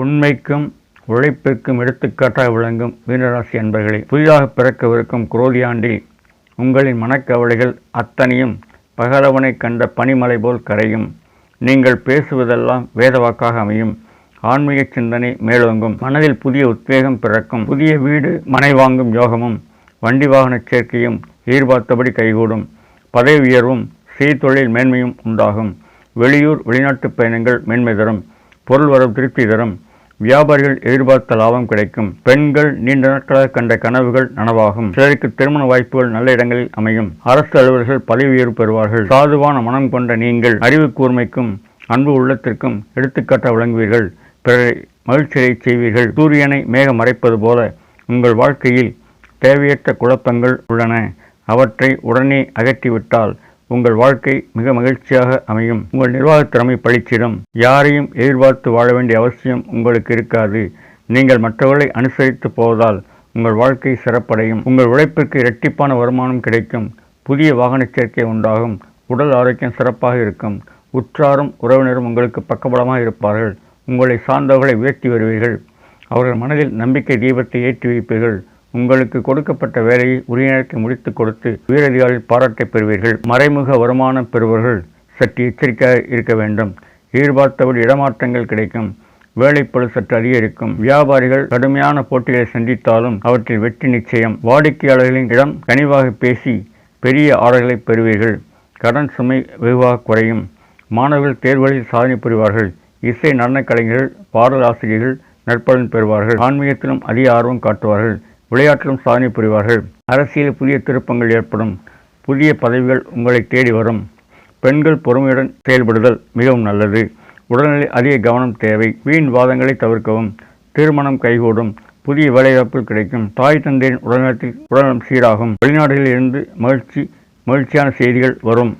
உண்மைக்கும் உழைப்பிற்கும் எடுத்துக்காட்டாக விளங்கும் மீனராசி அன்பர்களே புதிதாக பிறக்கவிருக்கும் குரோதியாண்டில் உங்களின் மனக்கவலைகள் அத்தனையும் பகலவனை கண்ட பனிமலை போல் கரையும். நீங்கள் பேசுவதெல்லாம் வேதவாக்காக அமையும். ஆன்மீக சிந்தனை மேலோங்கும். மனதில் புதிய உத்வேகம் பிறக்கும். புதிய வீடு மனை வாங்கும் யோகமும் வண்டி வாகன சேர்க்கையும் எதிர்பார்த்தபடி கைகூடும். பதவி உயர்வும் செய்தொழில் மேன்மையும் உண்டாகும். வெளியூர் வெளிநாட்டு பயணங்கள் மேன்மை தரும். பொருள் வரவு திருப்தி தரும். வியாபாரிகள் எதிர்பார்த்த லாபம் கிடைக்கும். பெண்கள் நீண்ட நாட்களாக கண்ட கனவுகள் நனவாகும். சிலருக்கு திருமண வாய்ப்புகள் நல்ல இடங்களில் அமையும். அரசு அலுவலர்கள் பதவி உயர்வு பெறுவார்கள். சாதுவான மனம் கொண்ட நீங்கள் அறிவு கூர்மைக்கும் அன்பு உள்ளத்திற்கும் எடுத்துக்காட்ட விளங்குவீர்கள். பிறரை மகிழ்ச்சியை செய்வீர்கள். சூரியனை மேகம் மறைப்பது போல உங்கள் வாழ்க்கையில் தேவையற்ற குழப்பங்கள் உள்ளன. அவற்றை உடனே அகற்றிவிட்டால் உங்கள் வாழ்க்கை மிக மகிழ்ச்சியாக அமையும். உங்கள் நிர்வாக திறமை பளிச்சிடும் யாரையும் எதிர்பார்த்து வாழ வேண்டிய அவசியம் உங்களுக்கு இருக்காது. நீங்கள் மற்றவர்களை அனுசரித்து போவதால் உங்கள் வாழ்க்கை சிறப்படையும். உங்கள் உழைப்பிற்கு இரட்டிப்பான வருமானம் கிடைக்கும். புதிய வாகன சேர்க்கை உண்டாகும். உடல் ஆரோக்கியம் சிறப்பாக இருக்கும். உற்றாரும் உறவினரும் உங்களுக்கு பக்கபலமாக இருப்பார்கள். உங்களை சார்ந்தவர்களை உயர்த்தி வருவீர்கள். அவர்கள் மனதில் நம்பிக்கை தீபத்தை ஏற்றி வைப்பீர்கள். உங்களுக்கு கொடுக்கப்பட்ட வேலையை உரிய நேரத்தில் முடித்து கொடுத்து உயரதிகாரிகள் பாராட்டை பெறுவீர்கள். மறைமுக வருமானம் பெறுபவர்கள் சற்று எச்சரிக்கையாக இருக்க வேண்டும். எதிர்பார்த்தபடி இடமாற்றங்கள் கிடைக்கும். வேலைப்பழு சற்று அதிகரிக்கும். வியாபாரிகள் கடுமையான போட்டிகளை சந்தித்தாலும் அவற்றில் வெற்றி நிச்சயம். வாடிக்கையாளர்களின் இடம் கனிவாக பேசி பெரிய ஆர்டர்களை பெறுவீர்கள். கடன் சுமை வெகுவாக குறையும். மாணவர்கள் தேர்வுகளில் சாதனை புரிவார்கள். இசை நடனக் கலைஞர்கள் பாடல் ஆசிரியர்கள் நற்பலன் பெறுவார்கள். ஆன்மீகத்திலும் அதிக ஆர்வம் காட்டுவார்கள். விளையாட்டிலும் சாதனை புரிவார்கள் அரசியல் புதிய திருப்பங்கள் ஏற்படும். புதிய பதவிகள் உங்களை தேடி வரும். பெண்கள் பொறுமையுடன் செயல்படுதல் மிகவும் நல்லது. உடல்நிலை அதிக கவனம் தேவை. வீண் வாதங்களை தவிர்க்கவும். திருமணம் கைகூடும். புதிய வேலைவாய்ப்பு கிடைக்கும். தாய் தந்தையின் உடல்நலத்தில் உடல்நலம் சீராகும். வெளிநாடுகளில் இருந்து மகிழ்ச்சி மகிழ்ச்சியான செய்திகள் வரும்.